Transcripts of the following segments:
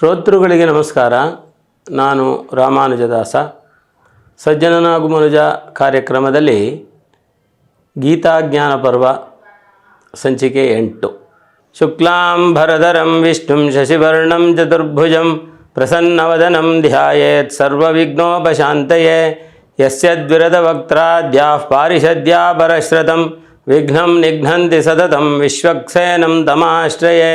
ಶ್ರೋತೃಗಳಿಗೆ ನಮಸ್ಕಾರ. ನಾನು ರಾಮಾನುಜದಾಸ. ಸಜ್ಜನನಾಗು ಮನುಜ ಕಾರ್ಯಕ್ರಮದಲ್ಲಿ ಗೀತಾಜ್ಞಾನ ಪರ್ವ ಸಂಚಿಕೆ ಎಂಟು. ಶುಕ್ಲಾಂ ಭರಧರಂ ವಿಷ್ಣುಂ ಶಶಿವರ್ಣಂ ಚತುರ್ಭುಜಂ ಪ್ರಸನ್ನವದನಂ ಧ್ಯಾಯೇತ್ ಸರ್ವವಿಘ್ನೋಪಶಾಂತಯೇ ಯಸ್ಯದ್ವಿರದವಕ್ತ್ರಾದ್ಯಾಃ ಪಾರಿಷದ್ಯಾ ಪರಶ್ರತಂ ವಿಘ್ನಂ ನಿಘ್ನಂತಿ ಸತತಂ ವಿಶ್ವಕ್ಸೇನಂ ತಮಾಶ್ರಯೇ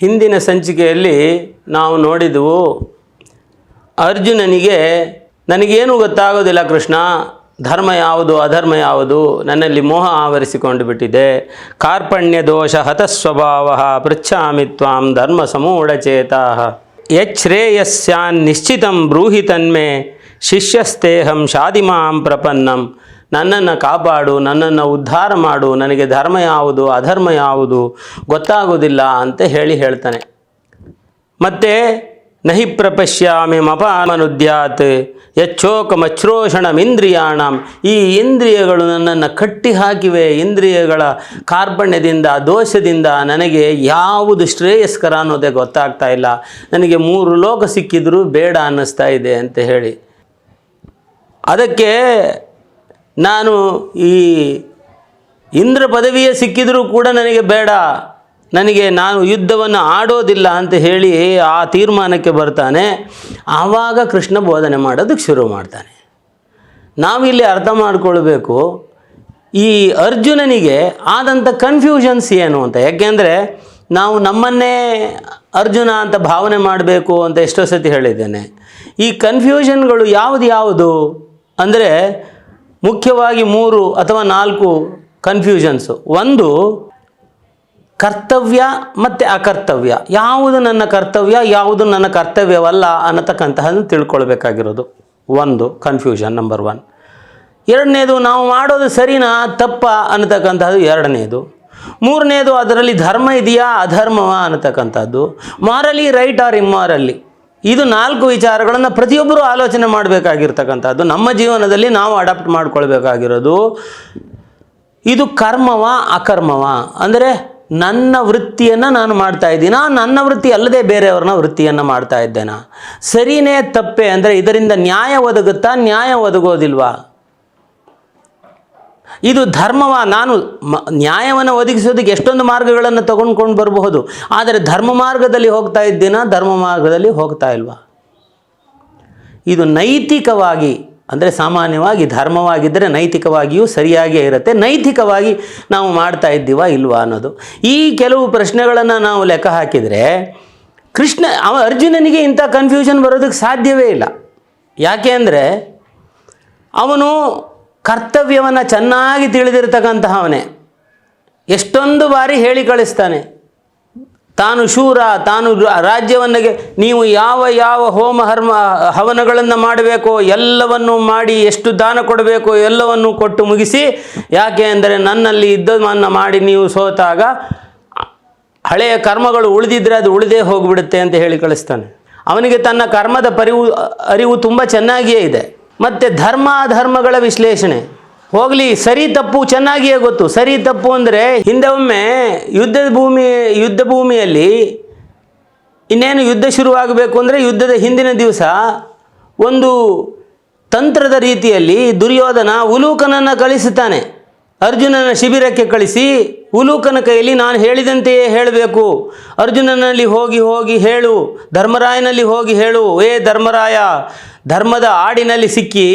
ಹಿಂದಿನ ಸಂಚಿಕೆಯಲ್ಲಿ ನಾವು ನೋಡಿದೆವು, ಅರ್ಜುನನಿಗೆ, ನನಗೇನು ಗೊತ್ತಾಗೋದಿಲ್ಲ ಕೃಷ್ಣ, ಧರ್ಮ ಯಾವುದು, ಅಧರ್ಮ ಯಾವುದು? ನನ್ನಲ್ಲಿ ಮೋಹ ಆವರಿಸಿಕೊಂಡು ಬಿಟ್ಟಿದೆ. ಕಾರ್ಪಣ್ಯ ದೋಷ ಹತಸ್ವಭಾವ ಪೃಚ್ಛಾಮಿ ತ್ವಾಂ ಧರ್ಮ ಸಮೂಢಚೇತಾ ಯಚ್ಛ್ರೇಯಸ್ಯಾನ್ ನಿಶ್ಚಿತಂ ಬ್ರೂಹಿ ತನ್ಮೆ ಶಿಷ್ಯಸ್ತೇಹಂ ಶಾದಿಮಾಂ ಪ್ರಪನ್ನಂ. ನನ್ನನ್ನು ಕಾಪಾಡು, ನನ್ನನ್ನು ಉದ್ಧಾರ ಮಾಡು, ನನಗೆ ಧರ್ಮ ಯಾವುದು, ಅಧರ್ಮ ಯಾವುದು ಗೊತ್ತಾಗೋದಿಲ್ಲ ಅಂತ ಹೇಳಿ ಹೇಳ್ತಾನೆ. ಮತ್ತೆ ನಹಿ ಪ್ರಪಶ್ಯಾಮಿ ಮಪಾಮನುದ್ಯಾತ್ ಯಚ್ಚೋಕಮಚ್ರೋಷಣಮಿಂದ್ರಿಯಾಣಂ ಈ ಇಂದ್ರಿಯಗಳು ನನ್ನನ್ನು ಕಟ್ಟಿ ಹಾಕಿವೆ. ಇಂದ್ರಿಯಗಳ ಕಾರ್ಪಣ್ಯದಿಂದ ದೋಷದಿಂದ ನನಗೆ ಯಾವುದು ಶ್ರೇಯಸ್ಕರ ಅನ್ನೋದೇ ಗೊತ್ತಾಗ್ತಾ ಇಲ್ಲ. ನನಗೆ ಮೂರು ಲೋಕ ಸಿಕ್ಕಿದರೂ ಬೇಡ ಅನ್ನಿಸ್ತಾ ಇದೆ ಅಂತ ಹೇಳಿ. ಅದಕ್ಕೆ ನಾನು ಈ ಇಂದ್ರ ಪದವಿಯೇ ಸಿಕ್ಕಿದರೂ ಕೂಡ ನನಗೆ ಬೇಡ. ನನಗೆ ನಾನು ಯುದ್ಧವನ್ನು ಆಡೋದಿಲ್ಲ ಅಂತ ಹೇಳಿ ಆ ತೀರ್ಮಾನಕ್ಕೆ ಬರ್ತಾನೆ. ಆವಾಗ ಕೃಷ್ಣ ಬೋಧನೆ ಮಾಡೋದಕ್ಕೆ ಶುರು ಮಾಡ್ತಾನೆ. ನಾವಿಲ್ಲಿ ಅರ್ಥ ಮಾಡಿಕೊಳ್ಬೇಕು. ಈ ಅರ್ಜುನನಿಗೆ ಆದಂಥ ಕನ್ಫ್ಯೂಷನ್ಸ್ ಏನು ಅಂತ? ಯಾಕೆಂದರೆ ನಾವು ನಮ್ಮನ್ನೇ ಅರ್ಜುನ ಅಂತ ಭಾವನೆ ಮಾಡಬೇಕು ಅಂತ ಎಷ್ಟೋ ಸತಿ ಹೇಳಿದ್ದೇನೆ. ಈ ಕನ್ಫ್ಯೂಷನ್ಗಳು ಯಾವುದು ಯಾವುದು? ಅಂದರೆ ಮುಖ್ಯವಾಗಿ ಮೂರು ಅಥವಾ ನಾಲ್ಕು ಕನ್ಫ್ಯೂಷನ್ಸ್ ಒಂದು, ಕರ್ತವ್ಯ ಮತ್ತು ಅಕರ್ತವ್ಯ. ಯಾವುದು ನನ್ನ ಕರ್ತವ್ಯ, ಯಾವುದು ನನ್ನ ಕರ್ತವ್ಯವಲ್ಲ ಅನ್ನತಕ್ಕಂತಹದ್ದು ತಿಳ್ಕೊಳ್ಬೇಕಾಗಿರೋದು. ಒಂದು ಕನ್ಫ್ಯೂಷನ್ ನಂಬರ್ ಒನ್ ಎರಡನೇದು, ನಾವು ಮಾಡೋದು ಸರಿನಾ, ತಪ್ಪ ಅನ್ನತಕ್ಕಂಥದ್ದು ಎರಡನೇದು. ಮೂರನೇದು, ಅದರಲ್ಲಿ ಧರ್ಮ ಇದೆಯಾ, ಅಧರ್ಮವ ಅನ್ನತಕ್ಕಂಥದ್ದು ಮಾರಲಿ ರೈಟ್ ಆರ್ ಇಮ್ಮಾರಲಿ ಇದು ನಾಲ್ಕು ವಿಚಾರಗಳನ್ನು ಪ್ರತಿಯೊಬ್ಬರೂ ಆಲೋಚನೆ ಮಾಡಬೇಕಾಗಿರ್ತಕ್ಕಂಥದ್ದು. ನಮ್ಮ ಜೀವನದಲ್ಲಿ ನಾವು ಅಡಾಪ್ಟ್ ಮಾಡ್ಕೊಳ್ಬೇಕಾಗಿರೋದು ಇದು ಕರ್ಮವ ಅಕರ್ಮವ? ಅಂದರೆ ನನ್ನ ವೃತ್ತಿಯನ್ನು ನಾನು ಮಾಡ್ತಾ ಇದ್ದೀನಾ? ನನ್ನ ವೃತ್ತಿ ಅಲ್ಲದೆ ಬೇರೆಯವ್ರನ್ನ ವೃತ್ತಿಯನ್ನು ಮಾಡ್ತಾ ಇದ್ದೇನಾ? ಸರಿನೇ ತಪ್ಪೆ ಅಂದರೆ ಇದರಿಂದ ನ್ಯಾಯ ಒದಗುತ್ತಾ ನ್ಯಾಯ ಒದಗೋದಿಲ್ವಾ? ಇದು ಧರ್ಮವ ನಾನು ನ್ಯಾಯವನ್ನು ಒದಗಿಸೋದಕ್ಕೆ ಎಷ್ಟೊಂದು ಮಾರ್ಗಗಳನ್ನು ತಗೊಂಡ್ಕೊಂಡು ಬರಬಹುದು. ಆದರೆ ಧರ್ಮ ಮಾರ್ಗದಲ್ಲಿ ಹೋಗ್ತಾ ಇದ್ದೀನ? ಧರ್ಮ ಮಾರ್ಗದಲ್ಲಿ ಹೋಗ್ತಾ ಇಲ್ವಾ? ಇದು ನೈತಿಕವಾಗಿ, ಅಂದರೆ ಸಾಮಾನ್ಯವಾಗಿ ಧರ್ಮವಾಗಿದ್ದರೆ ನೈತಿಕವಾಗಿಯೂ ಸರಿಯಾಗಿಯೇ ಇರುತ್ತೆ. ನೈತಿಕವಾಗಿ ನಾವು ಮಾಡ್ತಾ ಇದ್ದೀವಾ ಇಲ್ವಾ ಅನ್ನೋದು. ಈ ಕೆಲವು ಪ್ರಶ್ನೆಗಳನ್ನು ನಾವು ಲೆಕ್ಕ ಹಾಕಿದರೆ, ಕೃಷ್ಣ, ಅವ ಅರ್ಜುನನಿಗೆ ಇಂಥ ಕನ್ಫ್ಯೂಷನ್ ಬರೋದಕ್ಕೆ ಸಾಧ್ಯವೇ ಇಲ್ಲ. ಯಾಕೆ ಅಂದರೆ, ಅವನು ಕರ್ತವ್ಯವನ್ನು ಚೆನ್ನಾಗಿ ತಿಳಿದಿರ್ತಕ್ಕಂತಹವನೇ ಎಷ್ಟೊಂದು ಬಾರಿ ಹೇಳಿ ಕಳಿಸ್ತಾನೆ. ತಾನು ಶೂರ, ತಾನು ರಾಜ್ಯವನ್ನು ನೀವು ಯಾವ ಯಾವ ಹೋಮ, ಹರ್ಮ, ಹವನಗಳನ್ನು ಮಾಡಬೇಕೋ, ಎಲ್ಲವನ್ನು ಮಾಡಿ ಎಷ್ಟು ದಾನ ಕೊಡಬೇಕೋ, ಎಲ್ಲವನ್ನು ಕೊಟ್ಟು ಮುಗಿಸಿ, ಯಾಕೆ ಅಂದರೆ ನನ್ನಲ್ಲಿ ಇದ್ದದನ್ನು ಮಾಡಿ ನೀವು ಸೋತಾಗ ಹಳೆಯ ಕರ್ಮಗಳು ಉಳಿದಿದ್ರೆ ಅದು ಉಳಿದೇ ಹೋಗಿಬಿಡುತ್ತೆ ಅಂತ ಹೇಳಿ ಕಳಿಸ್ತಾನೆ. ಅವನಿಗೆ ತನ್ನ ಕರ್ಮದ ಪರಿವು, ಅರಿವು ತುಂಬ ಚೆನ್ನಾಗಿಯೇ ಇದೆ. ಮತ್ತು ಧರ್ಮ ಅಧರ್ಮಗಳ ವಿಶ್ಲೇಷಣೆ. ಹೋಗಲಿ, ಸರಿ ತಪ್ಪು ಚೆನ್ನಾಗಿಯೇ ಗೊತ್ತು. ಸರಿ ತಪ್ಪು ಅಂದರೆ ಹಿಂದೆ ಒಮ್ಮೆ ಯುದ್ಧದ ಭೂಮಿ, ಯುದ್ಧ ಭೂಮಿಯಲ್ಲಿ ಇನ್ನೇನು ಯುದ್ಧ ಶುರುವಾಗಬೇಕು ಅಂದರೆ ಯುದ್ಧದ ಹಿಂದಿನ ದಿವಸ ಒಂದು ತಂತ್ರದ ರೀತಿಯಲ್ಲಿ ದುರ್ಯೋಧನ ಉಲೂಕನನ್ನು ಕಳಿಸುತ್ತಾನೆ. ಅರ್ಜುನನ ಶಿಬಿರಕ್ಕೆ ಕಳಿಸಿ ಉಲೂಕನ ಕೈಯಲ್ಲಿ ನಾನು ಹೇಳಿದಂತೆಯೇ ಹೇಳಬೇಕು. ಅರ್ಜುನನಲ್ಲಿ ಹೋಗಿ ಹೋಗಿ ಹೇಳು. ಧರ್ಮರಾಯನಲ್ಲಿ ಹೋಗಿ ಹೇಳು. ಏ ಧರ್ಮರಾಯ, ಧರ್ಮದ ಆಡಿನಲ್ಲಿ ಸಿಕ್ಕಿ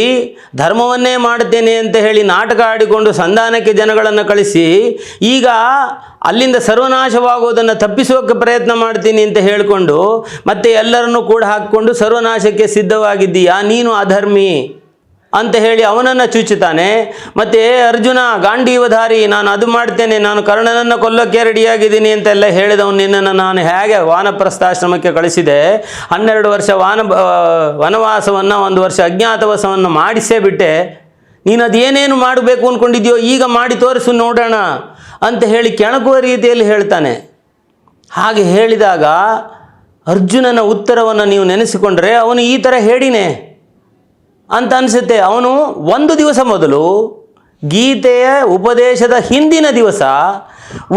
ಧರ್ಮವನ್ನೇ ಮಾಡುತ್ತೇನೆ ಅಂತ ಹೇಳಿ ನಾಟಕ ಆಡಿಕೊಂಡು ಸಂಧಾನಕ್ಕೆ ಜನಗಳನ್ನು ಕಳಿಸಿ, ಈಗ ಅಲ್ಲಿಂದ ಸರ್ವನಾಶವಾಗುವುದನ್ನು ತಪ್ಪಿಸೋಕ್ಕೆ ಪ್ರಯತ್ನ ಮಾಡ್ತೀನಿ ಅಂತ ಹೇಳಿಕೊಂಡು ಮತ್ತೆ ಎಲ್ಲರನ್ನೂ ಕೂಡ ಹಾಕಿಕೊಂಡು ಸರ್ವನಾಶಕ್ಕೆ ಸಿದ್ಧವಾಗಿದ್ದೀಯಾ? ನೀನು ಅಧರ್ಮಿ. ಅಂತ ಹೇಳಿ ಅವನನ್ನು ಚುಚ್ಚುತ್ತಾನೆ ಮತ್ತು ಅರ್ಜುನ ಗಾಂಡೀವಧಾರಿ ನಾನು ಅದು ಮಾಡ್ತೇನೆ, ನಾನು ಕರ್ಣನನ್ನು ಕೊಲ್ಲೋಕ್ಕೆ ರೆಡಿಯಾಗಿದ್ದೀನಿ ಅಂತೆಲ್ಲ ಹೇಳಿದವನು ನಿನ್ನನ್ನು ನಾನು ಹೇಗೆ ವಾನಪ್ರಸ್ಥಾಶ್ರಮಕ್ಕೆ ಕಳಿಸಿದೆ. ಹನ್ನೆರಡು ವರ್ಷ ವಾನ ವನವಾಸವನ್ನು, ಒಂದು ವರ್ಷ ಅಜ್ಞಾತವಾಸವನ್ನು ಮಾಡಿಸೇ ಬಿಟ್ಟೆ. ನೀನು ಅದೇನೇನು ಮಾಡಬೇಕು ಅಂದ್ಕೊಂಡಿದ್ಯೋ ಈಗ ಮಾಡಿ ತೋರಿಸು ನೋಡೋಣ ಅಂತ ಹೇಳಿ ಕೆಣಕುವ ರೀತಿಯಲ್ಲಿ ಹೇಳ್ತಾನೆ. ಹಾಗೆ ಹೇಳಿದಾಗ ಅರ್ಜುನನ ಉತ್ತರವನ್ನು ನೀವು ನೆನೆಸಿಕೊಂಡ್ರೆ ಅವನು ಈ ಥರ ಹೇಳಿನೇ ಅಂತ ಅನಿಸುತ್ತೆ. ಅವನು ಒಂದು ದಿವಸ ಮೊದಲು ಗೀತೆಯ ಉಪದೇಶದ ಹಿಂದಿನ ದಿವಸ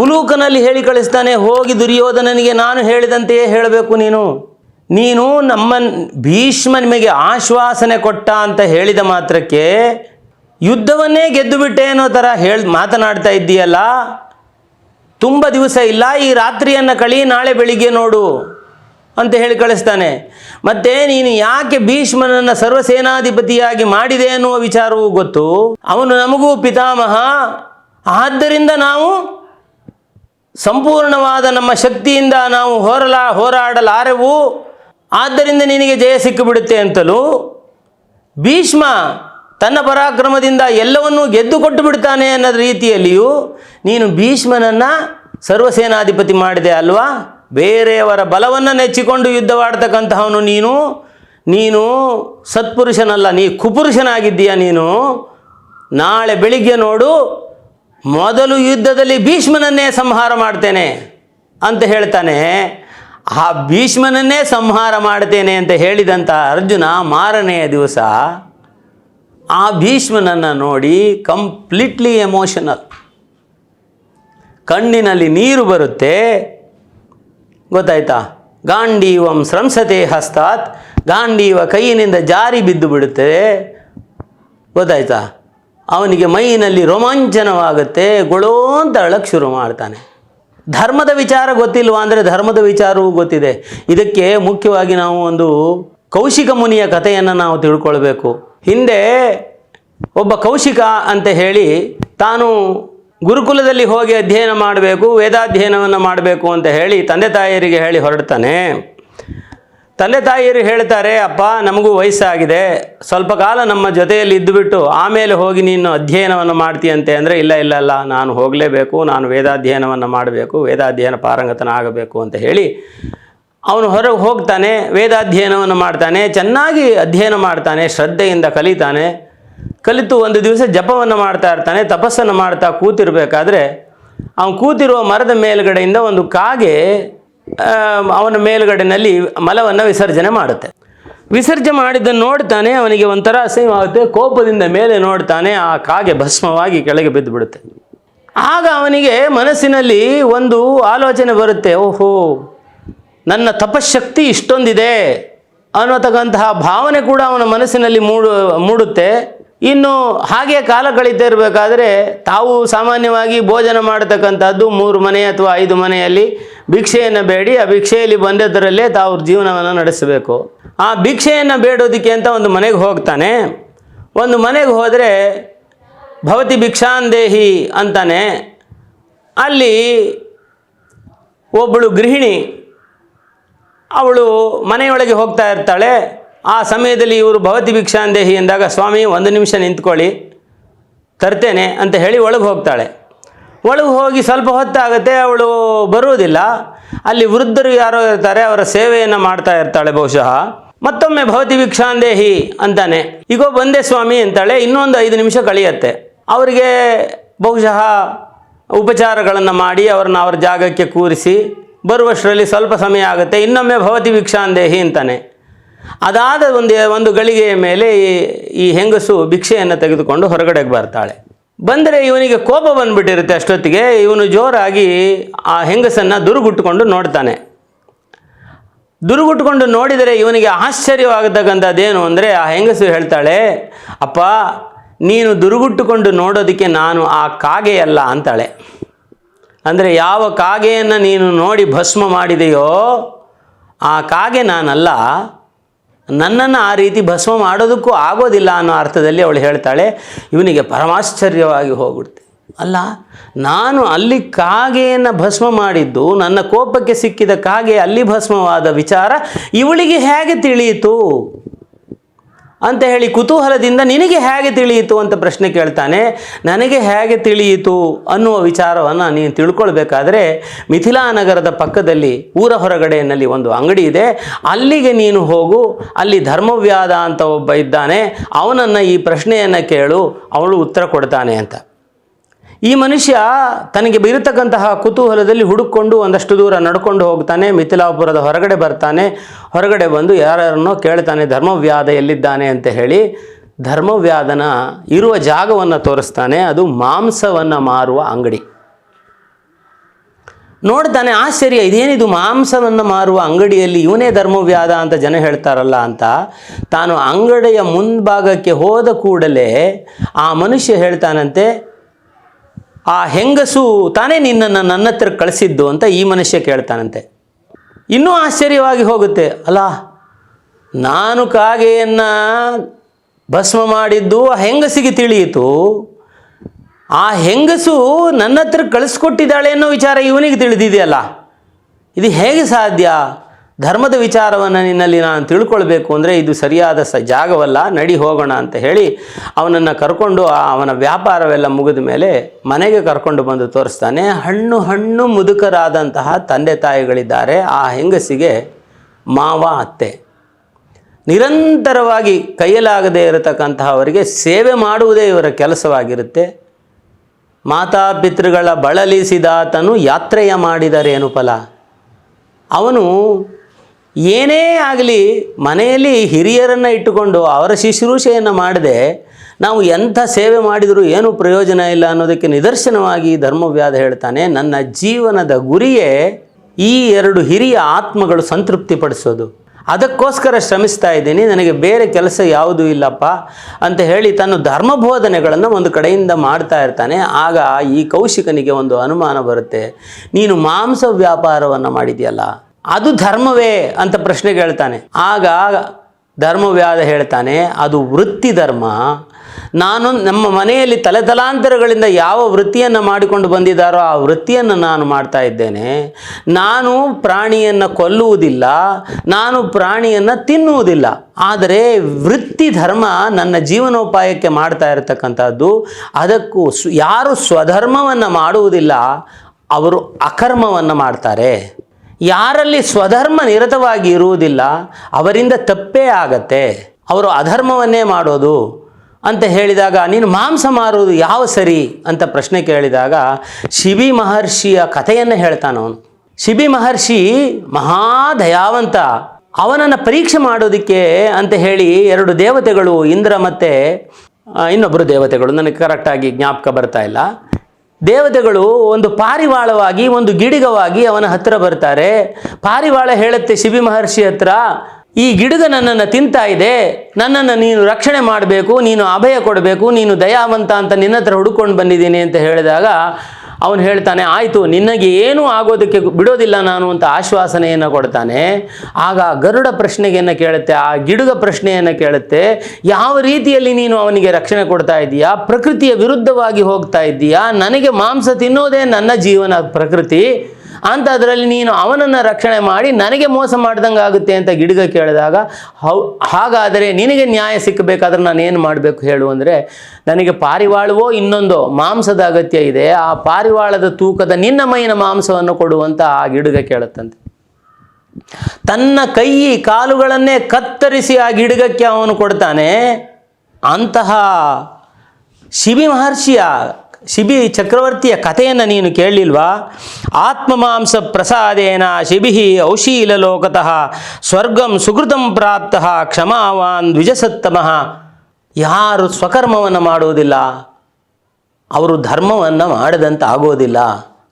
ಉಲೂಕನಲ್ಲಿ ಹೇಳಿ ಕಳಿಸ್ತಾನೆ, ಹೋಗಿ ದುರ್ಯೋಧನನಿಗೆ ನಾನು ಹೇಳಿದಂತೆಯೇ ಹೇಳಬೇಕು ನೀನು. ನೀನು ನಮ್ಮ ಭೀಷ್ಮ ನಿಮಗೆ ಆಶ್ವಾಸನೆ ಕೊಟ್ಟ ಅಂತ ಹೇಳಿದ ಮಾತ್ರಕ್ಕೆ ಯುದ್ಧವನ್ನೇ ಗೆದ್ದು ಬಿಟ್ಟೆ ಅನ್ನೋ ಥರ ಹೇಳಿ, ಮಾತನಾಡ್ತಾ ಇದ್ದೀಯಲ್ಲ. ತುಂಬ ದಿವಸ ಇಲ್ಲ, ಈ ರಾತ್ರಿಯನ್ನು ಕಳಿ ನಾಳೆ ಬೆಳಿಗ್ಗೆ ನೋಡು. ಅಂತ ಹೇಳಿ ಕಳಿಸ್ತಾನೆ. ಮತ್ತೆ ನೀನು ಯಾಕೆ ಭೀಷ್ಮನನ್ನ ಸರ್ವಸೇನಾಧಿಪತಿಯಾಗಿ ಮಾಡಿದೆ ಅನ್ನುವ ವಿಚಾರವೂ ಗೊತ್ತು. ಅವನು ನಮಗೂ ಪಿತಾಮಹ. ಆದ್ದರಿಂದ ನಾವು ಸಂಪೂರ್ಣವಾದ ನಮ್ಮ ಶಕ್ತಿಯಿಂದ ನಾವು ಹೋರಲ ಹೋರಾಡಲಾರೆವು. ಆದ್ದರಿಂದ ನಿನಗೆ ಜಯ ಸಿಕ್ಕಿಬಿಡುತ್ತೆ ಅಂತಲೂ ಭೀಷ್ಮ ತನ್ನ ಪರಾಕ್ರಮದಿಂದ ಎಲ್ಲವನ್ನೂ ಗೆದ್ದು ಕೊಟ್ಟು ಬಿಡ್ತಾನೆ ಅನ್ನೋ ರೀತಿಯಲ್ಲಿಯೂ ನೀನು ಭೀಷ್ಮನನ್ನು ಸರ್ವಸೇನಾಧಿಪತಿ ಮಾಡಿದೆ ಅಲ್ವಾ? ಬೇರೆಯವರ ಬಲವನ್ನು ನೆಚ್ಚಿಕೊಂಡು ಯುದ್ಧವಾಡ್ತಕ್ಕಂತಹವನು ನೀನು? ನೀನು ಸತ್ಪುರುಷನಲ್ಲ, ನೀ ಕುಪುರುಷನಾಗಿದ್ದೀಯ ನೀನು? ನಾಳೆ ಬೆಳಿಗ್ಗೆ ನೋಡು, ಮೊದಲು ಯುದ್ಧದಲ್ಲಿ ಭೀಷ್ಮನನ್ನೇ ಸಂಹಾರ ಮಾಡ್ತೇನೆ ಅಂತ ಹೇಳ್ತಾನೆ. ಆ ಭೀಷ್ಮನನ್ನೇ ಸಂಹಾರ ಮಾಡ್ತೇನೆ ಅಂತ ಹೇಳಿದಂಥ ಅರ್ಜುನ ಮಾರನೆಯ ದಿವಸ ಆ ಭೀಷ್ಮನನ್ನು ನೋಡಿ ಕಂಪ್ಲೀಟ್ಲಿ ಎಮೋಷನಲ್ ಕಣ್ಣಿನಲ್ಲಿ ನೀರು ಬರುತ್ತೆ ಗೊತ್ತಾಯ್ತಾ? ಗಾಂಡೀವಂ ಸ್ರಂಸತೆ ಹಸ್ತಾತ್. ಗಾಂಡೀವ ಕೈಯಿನಿಂದ ಜಾರಿ ಬಿದ್ದು ಬಿಡುತ್ತೆ. ಗೊತ್ತಾಯ್ತಾ? ಅವನಿಗೆ ಮೈನಲ್ಲಿ ರೋಮಾಂಚನವಾಗುತ್ತೆ. ಗೊಳೋ ಅಂತ ಅಳಕ್ಕೆ ಶುರು ಮಾಡ್ತಾನೆ. ಧರ್ಮದ ವಿಚಾರ ಗೊತ್ತಿಲ್ವಾ ಅಂದರೆ ಧರ್ಮದ ವಿಚಾರವೂ ಗೊತ್ತಿದೆ. ಇದಕ್ಕೆ ಮುಖ್ಯವಾಗಿ ನಾವು ಒಂದು ಕೌಶಿಕ ಮುನಿಯ ಕಥೆಯನ್ನು ನಾವು ತಿಳ್ಕೊಳ್ಬೇಕು. ಹಿಂದೆ ಒಬ್ಬ ಕೌಶಿಕ ಅಂತ ಹೇಳಿ ತಾನು ಗುರುಕುಲದಲ್ಲಿ ಹೋಗಿ ಅಧ್ಯಯನ ಮಾಡಬೇಕು, ವೇದಾಧ್ಯಯನವನ್ನು ಮಾಡಬೇಕು ಅಂತ ಹೇಳಿ ತಂದೆ ತಾಯಿಯರಿಗೆ ಹೇಳಿ ಹೊರಡ್ತಾನೆ. ತಂದೆ ತಾಯಿಯರು ಹೇಳ್ತಾರೆ ಅಪ್ಪ ನಮಗೂ ವಯಸ್ಸಾಗಿದೆ. ಸ್ವಲ್ಪ ಕಾಲ ನಮ್ಮ ಜೊತೆಯಲ್ಲಿ ಇದ್ದುಬಿಟ್ಟು ಆಮೇಲೆ ಹೋಗಿ ನೀನು ಅಧ್ಯಯನವನ್ನು ಮಾಡ್ತೀಯಂತೆ ಅಂದರೆ, ಇಲ್ಲ ಇಲ್ಲ ಇಲ್ಲ, ನಾನು ಹೋಗಲೇಬೇಕು, ನಾನು ವೇದಾಧ್ಯಯನವನ್ನು ಮಾಡಬೇಕು, ವೇದಾಧ್ಯಯನ ಪಾರಂಗತನ ಆಗಬೇಕು ಅಂತ ಹೇಳಿ ಅವನು ಹೊರಗೆ ಹೋಗ್ತಾನೆ, ವೇದಾಧ್ಯಯನವನ್ನು ಮಾಡ್ತಾನೆ, ಚೆನ್ನಾಗಿ ಅಧ್ಯಯನ ಮಾಡ್ತಾನೆ, ಶ್ರದ್ಧೆಯಿಂದ ಕಲಿತಾನೆ. ಕಲಿತು ಒಂದು ದಿವಸ ಜಪವನ್ನು ಮಾಡ್ತಾ ಇರ್ತಾನೆ, ತಪಸ್ಸನ್ನು ಮಾಡ್ತಾ ಕೂತಿರ್ಬೇಕಾದ್ರೆ ಅವನು ಕೂತಿರುವ ಮರದ ಮೇಲುಗಡೆಯಿಂದ ಒಂದು ಕಾಗೆ ಅವನ ಮೇಲುಗಡೆನಲ್ಲಿ ಮಲವನ್ನು ವಿಸರ್ಜನೆ ಮಾಡುತ್ತೆ. ವಿಸರ್ಜನೆ ಮಾಡಿದ್ದನ್ನು ನೋಡ್ತಾನೆ, ಅವನಿಗೆ ಒಂಥರ ಅಸಹ್ಯವಾಗುತ್ತೆ ಕೋಪದಿಂದ ಮೇಲೆ ನೋಡ್ತಾನೆ, ಆ ಕಾಗೆ ಭಸ್ಮವಾಗಿ ಕೆಳಗೆ ಬಿದ್ದು ಬಿಡುತ್ತೆ ಆಗ ಅವನಿಗೆ ಮನಸ್ಸಿನಲ್ಲಿ ಒಂದು ಆಲೋಚನೆ ಬರುತ್ತೆ, ಓಹೋ, ನನ್ನ ತಪಶಕ್ತಿ ಇಷ್ಟೊಂದಿದೆ ಅನ್ನತಕ್ಕಂತಹ ಭಾವನೆ ಕೂಡ ಅವನ ಮನಸ್ಸಿನಲ್ಲಿ ಮೂಡು, ಮೂಡುತ್ತೆ. ಇನ್ನು ಹಾಗೆ ಕಾಲ ಕಳೀತಾ ಇರಬೇಕಾದ್ರೆ ತಾವು ಸಾಮಾನ್ಯವಾಗಿ ಭೋಜನ ಮಾಡತಕ್ಕಂಥದ್ದು ಮೂರು ಮನೆ ಅಥವಾ ಐದು ಮನೆಯಲ್ಲಿ ಭಿಕ್ಷೆಯನ್ನು ಬೇಡಿ, ಆ ಭಿಕ್ಷೆಯಲ್ಲಿ ಬಂದದರಲ್ಲೇ ತಾವು ಜೀವನವನ್ನು ನಡೆಸಬೇಕು. ಆ ಭಿಕ್ಷೆಯನ್ನು ಬೇಡೋದಕ್ಕೆ ಅಂತ ಒಂದು ಮನೆಗೆ ಹೋಗ್ತಾನೆ. ಒಂದು ಮನೆಗೆ ಹೋದರೆ ಭವತಿ ಭಿಕ್ಷಾಂದೇಹಿ ಅಂತಾನೆ. ಅಲ್ಲಿ ಒಬ್ಬಳು ಗೃಹಿಣಿ, ಅವಳು ಮನೆಯೊಳಗೆ ಹೋಗ್ತಾ ಇರ್ತಾಳೆ. ಆ ಸಮಯದಲ್ಲಿ ಇವರು ಭವತಿ ಭಿಕ್ಷಾಂದೇಹಿ ಎಂದಾಗ, ಸ್ವಾಮಿ, ಒಂದು ನಿಮಿಷ ನಿಂತ್ಕೊಳ್ಳಿ, ತರ್ತೇನೆ ಅಂತ ಹೇಳಿ ಒಳಗೆ ಹೋಗ್ತಾಳೆ. ಒಳಗೆ ಹೋಗಿ ಸ್ವಲ್ಪ ಹೊತ್ತಾಗುತ್ತೆ, ಅವಳು ಬರುವುದಿಲ್ಲ. ಅಲ್ಲಿ ವೃದ್ಧರು ಯಾರೋ ಇರ್ತಾರೆ, ಅವರ ಸೇವೆಯನ್ನು ಮಾಡ್ತಾ ಇರ್ತಾಳೆ ಬಹುಶಃ. ಮತ್ತೊಮ್ಮೆ ಭವತಿ ಭಿಕ್ಷಾಂದೇಹಿ ಅಂತಾನೆ ಈಗೋ ಬಂದೆ ಸ್ವಾಮಿ ಅಂತಾಳೆ. ಇನ್ನೊಂದು ಐದು ನಿಮಿಷ ಕಳೆಯುತ್ತೆ. ಅವರಿಗೆ ಬಹುಶಃ ಉಪಚಾರಗಳನ್ನು ಮಾಡಿ, ಅವ್ರನ್ನ ಅವ್ರ ಜಾಗಕ್ಕೆ ಕೂರಿಸಿ, ಬರುವಷ್ಟರಲ್ಲಿ ಸ್ವಲ್ಪ ಸಮಯ ಆಗುತ್ತೆ. ಇನ್ನೊಮ್ಮೆ ಭವತಿ ಭಿಕ್ಷಾಂದೇಹಿ ಅಂತಾನೆ. ಅದಾದ ಒಂದು ಒಂದು ಗಳಿಗೆಯ ಮೇಲೆ ಈ- ಹೆಂಗಸು ಭಿಕ್ಷೆಯನ್ನು ತೆಗೆದುಕೊಂಡು ಹೊರಗಡೆಗೆ ಬರ್ತಾಳೆ. ಬಂದರೆ ಇವನಿಗೆ ಕೋಪ ಬಂದ್ಬಿಟ್ಟಿರುತ್ತೆ ಅಷ್ಟೊತ್ತಿಗೆ. ಇವನು ಜೋರಾಗಿ ಆ ಹೆಂಗಸನ್ನು ದುರುಗುಟ್ಟುಕೊಂಡು ನೋಡ್ತಾನೆ. ದುರುಗುಟ್ಕೊಂಡು ನೋಡಿದರೆ ಇವನಿಗೆ ಆಶ್ಚರ್ಯವಾಗತಕ್ಕಂಥದ್ದೇನು ಅಂದರೆ ಆ ಹೆಂಗಸು ಹೇಳ್ತಾಳೆ, ಅಪ್ಪ, ನೀನು ದುರುಗುಟ್ಟುಕೊಂಡು ನೋಡೋದಕ್ಕೆ ನಾನು ಆ ಕಾಗೆಯಲ್ಲ ಅಂತಾಳೆ. ಅಂದರೆ ಯಾವ ಕಾಗೆಯನ್ನು ನೀನು ನೋಡಿ ಭಸ್ಮ ಮಾಡಿದೆಯೋ ಆ ಕಾಗೆ ನಾನಲ್ಲ ನನ್ನನ್ನು ಆ ರೀತಿ ಭಸ್ಮ ಮಾಡೋದಕ್ಕೂ ಆಗೋದಿಲ್ಲ ಅನ್ನೋ ಅರ್ಥದಲ್ಲಿ ಅವಳು ಹೇಳ್ತಾಳೆ, ಇವನಿಗೆ ಪರಮಾಶ್ಚರ್ಯವಾಗಿ ಹೋಗ್ಬಿಡುತ್ತೆ ಅಲ್ಲ, ನಾನು ಅಲ್ಲಿ ಕಾಗೆಯನ್ನು ಭಸ್ಮ ಮಾಡಿದ್ದು, ನನ್ನ ಕೋಪಕ್ಕೆ ಸಿಕ್ಕಿದ ಕಾಗೆ ಅಲ್ಲಿ ಭಸ್ಮವಾದ ವಿಚಾರ ಇವಳಿಗೆ ಹೇಗೆ ತಿಳಿಯಿತು? ಅಂತ ಹೇಳಿ ಕುತೂಹಲದಿಂದ ನಿನಗೆ ಹೇಗೆ ತಿಳಿಯಿತು ಅಂತ ಪ್ರಶ್ನೆ ಕೇಳ್ತಾನೆ, ನನಗೆ ಹೇಗೆ ತಿಳಿಯಿತು ಅನ್ನುವ ವಿಚಾರವನ್ನು ನೀನು ತಿಳ್ಕೊಳ್ಬೇಕಾದ್ರೆ ಮಿಥಿಲಾ ನಗರದ ಪಕ್ಕದಲ್ಲಿ ಊರ ಹೊರಗಡೆಯಲ್ಲಿ ಒಂದು ಅಂಗಡಿ ಇದೆ. ಅಲ್ಲಿಗೆ ನೀನು ಹೋಗು, ಅಲ್ಲಿ ಧರ್ಮವ್ಯಾದ ಅಂತ ಒಬ್ಬ ಇದ್ದಾನೆ, ಅವನನ್ನು ಈ ಪ್ರಶ್ನೆಯನ್ನು ಕೇಳು, ಅವಳು ಉತ್ತರ ಕೊಡ್ತಾನೆ ಅಂತ. ಈ ಮನುಷ್ಯ ತನಗೆ ಬೀರತಕ್ಕಂತಹ ಕುತೂಹಲದಲ್ಲಿ ಹುಡುಕೊಂಡು ಒಂದಷ್ಟು ದೂರ ನಡ್ಕೊಂಡು ಹೋಗ್ತಾನೆ, ಮಿಥಿಲಾಪುರದ ಹೊರಗಡೆ ಬರ್ತಾನೆ. ಹೊರಗಡೆ ಬಂದು ಯಾರ್ಯಾರನ್ನೋ ಕೇಳ್ತಾನೆ ಧರ್ಮವ್ಯಾದ ಎಲ್ಲಿದ್ದಾನೆ ಅಂತ ಹೇಳಿ ಧರ್ಮವ್ಯಾದನ ಇರುವ ಜಾಗವನ್ನು ತೋರಿಸ್ತಾನೆ. ಅದು ಮಾಂಸವನ್ನು ಮಾರುವ ಅಂಗಡಿ. ನೋಡ್ತಾನೆ, ಆಶ್ಚರ್ಯ, ಇದೇನಿದು ಮಾಂಸವನ್ನು ಮಾರುವ ಅಂಗಡಿಯಲ್ಲಿ ಇವನೇ ಧರ್ಮವ್ಯಾದ ಅಂತ ಜನ ಹೇಳ್ತಾರಲ್ಲ ಅಂತ. ತಾನು ಅಂಗಡಿಯ ಮುಂಭಾಗಕ್ಕೆ ಹೋದ ಕೂಡಲೇ ಆ ಮನುಷ್ಯ ಹೇಳ್ತಾನಂತೆ ಆ ಹೆಂಗಸು ತಾನೇ ನಿನ್ನನ್ನು ನನ್ನ ಹತ್ರ ಕಳಿಸಿದ್ದು ಅಂತ ಈ ಮನುಷ್ಯ ಕೇಳ್ತಾನಂತೆ. ಇನ್ನೂ ಆಶ್ಚರ್ಯವಾಗಿ ಹೋಗುತ್ತೆ ಅಲ್ಲ ನಾನು ಕಾಗೆಯನ್ನು ಭಸ್ಮ ಮಾಡಿದ್ದು ಆ ಹೆಂಗಸಿಗೆ ತಿಳಿಯಿತು. ಆ ಹೆಂಗಸು ನನ್ನ ಹತ್ರ ಕಳಿಸ್ಕೊಟ್ಟಿದ್ದಾಳೆ ಅನ್ನೋ ವಿಚಾರ ಇವನಿಗೆ ತಿಳಿದಿದೆಯಲ್ಲ. ಇದು ಹೇಗೆ ಸಾಧ್ಯ? ಧರ್ಮದ ವಿಚಾರವನ್ನು ನಿನ್ನಲ್ಲಿ ನಾನು ತಿಳ್ಕೊಳ್ಬೇಕು ಅಂದರೆ ಇದು ಸರಿಯಾದ ಸ ಜಾಗವಲ್ಲ, ನಡಿ ಹೋಗೋಣ ಅಂತ ಹೇಳಿ ಅವನನ್ನು ಕರ್ಕೊಂಡು ಅವನ ವ್ಯಾಪಾರವೆಲ್ಲ ಮುಗಿದ ಮೇಲೆ ಮನೆಗೆ ಕರ್ಕೊಂಡು ಬಂದು ತೋರಿಸ್ತಾನೆ. ಹಣ್ಣು ಹಣ್ಣು ಮುದುಕರಾದಂತಹ ತಂದೆ ತಾಯಿಗಳಿದ್ದಾರೆ. ಆ ಹೆಂಗಸಿಗೆ ಮಾವ, ಅತ್ತೆ. ನಿರಂತರವಾಗಿ ಕೈಯಲಾಗದೇ ಇರತಕ್ಕಂತಹವರಿಗೆ ಸೇವೆ ಮಾಡುವುದೇ ಇವರ ಕೆಲಸವಾಗಿರುತ್ತೆ. ಮಾತಾಪಿತೃಗಳ ಬಳಲಿಸಿದಾತನು ಯಾತ್ರೆಯ ಮಾಡಿದರೇನು ಫಲ? ಅವನು ಏನೇ ಆಗಲಿ ಮನೆಯಲ್ಲಿ ಹಿರಿಯರನ್ನು ಇಟ್ಟುಕೊಂಡು ಅವರ ಶುಶ್ರೂಷೆಯನ್ನು ಮಾಡದೆ ನಾವು ಎಂಥ ಸೇವೆ ಮಾಡಿದರೂ ಏನೂ ಪ್ರಯೋಜನ ಇಲ್ಲ ಅನ್ನೋದಕ್ಕೆ ನಿದರ್ಶನವಾಗಿ ಧರ್ಮವ್ಯಾಧ ಹೇಳ್ತಾನೆ, ನನ್ನ ಜೀವನದ ಗುರಿಯೇ ಈ ಎರಡು ಹಿರಿಯ ಆತ್ಮಗಳು ಸಂತೃಪ್ತಿಪಡಿಸೋದು. ಅದಕ್ಕೋಸ್ಕರ ಶ್ರಮಿಸ್ತಾ ಇದ್ದೀನಿ, ನನಗೆ ಬೇರೆ ಕೆಲಸ ಯಾವುದೂ ಇಲ್ಲಪ್ಪ ಅಂತ ಹೇಳಿ ತನ್ನ ಬೋಧನೆಗಳನ್ನು ಒಂದು ಕಡೆಯಿಂದ ಮಾಡ್ತಾ ಇರ್ತಾನೆ. ಆಗ ಈ ಕೌಶಿಕನಿಗೆ ಒಂದು ಅನುಮಾನ ಬರುತ್ತೆ, ನೀನು ಮಾಂಸ ವ್ಯಾಪಾರವನ್ನು ಮಾಡಿದೆಯಲ್ಲ ಅದು ಧರ್ಮವೇ ಅಂತ ಪ್ರಶ್ನೆ ಕೇಳ್ತಾನೆ ಆಗ ಧರ್ಮವ್ಯಾದ ಹೇಳ್ತಾನೆ, ಅದು ವೃತ್ತಿ ಧರ್ಮ. ನಾನು ನಮ್ಮ ಮನೆಯಲ್ಲಿ ತಲೆತಲಾಂತರಗಳಿಂದ ಯಾವ ವೃತ್ತಿಯನ್ನು ಮಾಡಿಕೊಂಡು ಬಂದಿದ್ದಾರೋ ಆ ವೃತ್ತಿಯನ್ನು ನಾನು ಮಾಡ್ತಾ ಇದ್ದೇನೆ. ನಾನು ಪ್ರಾಣಿಯನ್ನು ಕೊಲ್ಲುವುದಿಲ್ಲ, ನಾನು ಪ್ರಾಣಿಯನ್ನು ತಿನ್ನುವುದಿಲ್ಲ. ಆದರೆ ವೃತ್ತಿ ಧರ್ಮ ನನ್ನ ಜೀವನೋಪಾಯಕ್ಕೆ ಮಾಡ್ತಾ ಇರತಕ್ಕಂಥದ್ದು, ಅದಕ್ಕೂ ಯಾರು ಸ್ವಧರ್ಮವನ್ನು ಮಾಡುವುದಿಲ್ಲ, ಅವರು ಅಕರ್ಮವನ್ನು ಮಾಡ್ತಾರೆ. ಯಾರಲ್ಲಿ ಸ್ವಧರ್ಮ ನಿರತವಾಗಿ ಇರುವುದಿಲ್ಲ, ಅವರಿಂದ ತಪ್ಪೇ ಆಗತ್ತೆ. ಅವರು ಅಧರ್ಮವನ್ನೇ ಮಾಡೋದು ಅಂತ ಹೇಳಿದಾಗ, ನೀನು ಮಾಂಸ ಮಾರುವುದು ಯಾವ ಸರಿ ಅಂತ ಪ್ರಶ್ನೆ ಕೇಳಿದಾಗ, ಶಿಬಿ ಮಹರ್ಷಿಯ ಕಥೆಯನ್ನು ಹೇಳ್ತಾನವನು ಶಿಬಿ ಮಹರ್ಷಿ ಮಹಾ ದಯಾವಂತ ಅವನನ್ನು ಪರೀಕ್ಷೆ ಮಾಡೋದಕ್ಕೆ ಅಂತ ಹೇಳಿ ಎರಡು ದೇವತೆಗಳು, ಇಂದ್ರ ಮತ್ತು ಇನ್ನೊಬ್ಬರು ದೇವತೆಗಳು, ನನಗೆ ಕರೆಕ್ಟಾಗಿ ಜ್ಞಾಪಕ ಬರ್ತಾ ಇಲ್ಲ. ದೇವತೆಗಳು ಒಂದು ಪಾರಿವಾಳವಾಗಿ, ಒಂದು ಗಿಡಿಗವಾಗಿ ಅವನ ಹತ್ತಿರ ಬರ್ತಾರೆ. ಪಾರಿವಾಳ ಹೇಳುತ್ತೆ ಶಿಬಿ ಮಹರ್ಷಿ ಹತ್ರ, ಈ ಗಿಡಗ ನನ್ನನ್ನು ತಿಂತಾ ಇದೆ. ನನ್ನನ್ನು ನೀನು ರಕ್ಷಣೆ ಮಾಡಬೇಕು, ನೀನು ಅಭಯ ಕೊಡಬೇಕು, ನೀನು ದಯಾವಂತ ಅಂತ ನಿನ್ನ ಹತ್ರ ಹುಡುಕೊಂಡು ಬಂದಿದ್ದೀನಿ ಅಂತ ಹೇಳಿದಾಗ ಅವನು ಹೇಳ್ತಾನೆ, ಆಯಿತು, ನಿನಗೆ ಏನೂ ಆಗೋದಕ್ಕೆ ಬಿಡೋದಿಲ್ಲ ನಾನು ಅಂತ ಆಶ್ವಾಸನೆಯನ್ನು ಕೊಡ್ತಾನೆ. ಆಗ ಗರುಡ ಪ್ರಶ್ನೆಗೆಯನ್ನು ಕೇಳುತ್ತೆ, ಆ ಗಿಡುಗ ಪ್ರಶ್ನೆಯನ್ನು ಕೇಳುತ್ತೆ, ಯಾವ ರೀತಿಯಲ್ಲಿ ನೀನು ಅವನಿಗೆ ರಕ್ಷಣೆ ಕೊಡ್ತಾ ಇದ್ದೀಯಾ? ಪ್ರಕೃತಿಯ ವಿರುದ್ಧವಾಗಿ ಹೋಗ್ತಾ ಇದ್ದೀಯಾ? ನನಗೆ ಮಾಂಸ ತಿನ್ನೋದೇ ನನ್ನ ಜೀವನ ಪ್ರಕೃತಿ. ಅಂತ ಅದರಲ್ಲಿ ನೀನು ಅವನನ್ನು ರಕ್ಷಣೆ ಮಾಡಿ ನನಗೆ ಮೋಸ ಮಾಡ್ದಂಗೆ ಆಗುತ್ತೆ ಅಂತ ಗಿಡಗ ಕೇಳಿದಾಗ, ಹೌ, ಹಾಗಾದರೆ ನಿನಗೆ ನ್ಯಾಯ ಸಿಕ್ಕಬೇಕಾದ್ರೆ ನಾನು ಏನು ಮಾಡಬೇಕು ಹೇಳು ಅಂದರೆ, ನನಗೆ ಪಾರಿವಾಳವೋ ಇನ್ನೊಂದು ಮಾಂಸದ ಅಗತ್ಯ ಇದೆ, ಆ ಪಾರಿವಾಳದ ತೂಕದ ನಿನ್ನ ಮೈನ ಮಾಂಸವನ್ನು ಕೊಡುವಂತ ಆ ಗಿಡಗ ಕೇಳುತ್ತಂತೆ. ತನ್ನ ಕೈ, ಕಾಲುಗಳನ್ನೇ ಕತ್ತರಿಸಿ ಆ ಗಿಡಗಕ್ಕೆ ಅವನು ಕೊಡ್ತಾನೆ. ಅಂತಹ ಶಿಬಿ ಮಹರ್ಷಿಯ ಶಿಬಿ ಚಕ್ರವರ್ತಿಯ ಕಥೆಯನ್ನು ನೀನು ಕೇಳಲಿಲ್ವಾ? ಆತ್ಮಮಾಂಸ ಪ್ರಸಾದೇನ ಶಿಬಿ ಔಶೀಲ ಲೋಕತಃ, ಸ್ವರ್ಗಂ ಸುಕೃತಂ ಪ್ರಾಪ್ತಃ, ಕ್ಷಮಾವಾನ್ ದ್ವಿಜಸತ್ತಮಃ. ಯಾರು ಸ್ವಕರ್ಮವನ್ನು ಮಾಡುವುದಿಲ್ಲ, ಅವರು ಧರ್ಮವನ್ನು ಮಾಡಿದಂತ ಆಗೋದಿಲ್ಲ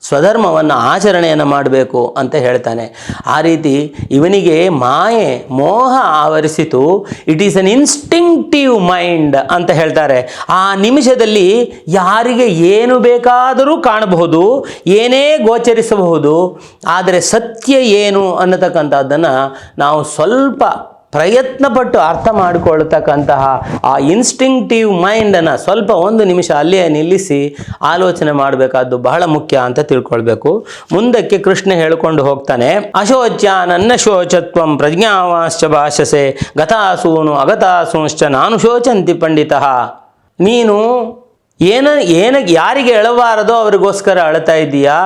ಸ್ವಧರ್ಮವನ್ನು ಆಚರಣೆಯನ್ನು ಮಾಡಬೇಕು ಅಂತ ಹೇಳ್ತಾನೆ. ಆ ರೀತಿ ಇವನಿಗೆ ಮಾಯೆ, ಮೋಹ ಆವರಿಸಿತು. It is an instinctive mind ಅಂತ ಹೇಳ್ತಾರೆ. ಆ ನಿಮಿಷದಲ್ಲಿ ಯಾರಿಗೆ ಏನು ಬೇಕಾದರೂ ಕಾಣಬಹುದು, ಏನೇ ಗೋಚರಿಸಬಹುದು, ಆದರೆ ಸತ್ಯ ಏನು ಅನ್ನತಕ್ಕಂಥದ್ದನ್ನು ನಾವು ಸ್ವಲ್ಪ ಪ್ರಯತ್ನಪಟ್ಟು ಅರ್ಥ ಮಾಡಿಕೊಳ್ತಕ್ಕಂತಹ ಆ ಇನ್ಸ್ಟಿಂಕ್ಟಿವ್ ಮೈಂಡನ್ನು ಸ್ವಲ್ಪ ಒಂದು ನಿಮಿಷ ಅಲ್ಲೇ ನಿಲ್ಲಿಸಿ ಆಲೋಚನೆ ಮಾಡಬೇಕಾದ್ದು ಬಹಳ ಮುಖ್ಯ ಅಂತ ತಿಳ್ಕೊಳ್ಬೇಕು. ಮುಂದಕ್ಕೆ ಕೃಷ್ಣ ಹೇಳಿಕೊಂಡು ಹೋಗ್ತಾನೆ ಅಶೋಚ್ಯ ನನ್ನ ಶೋಚತ್ವಂ ಪ್ರಜ್ಞಾವಾಶ್ಚ ಭಾಷಸೆ ಗತಾಸೂನು ಅಗತಾಸೂಂಶ್ಚ ನಾನು ಶೋಚಂತಿ ಪಂಡಿತಃ. ನೀನು ಏನ ಏನ, ಯಾರಿಗೆ ಅಳಬಾರದೋ ಅವರಿಗೋಸ್ಕರ ಅಳ್ತಾ ಇದ್ದೀಯಾ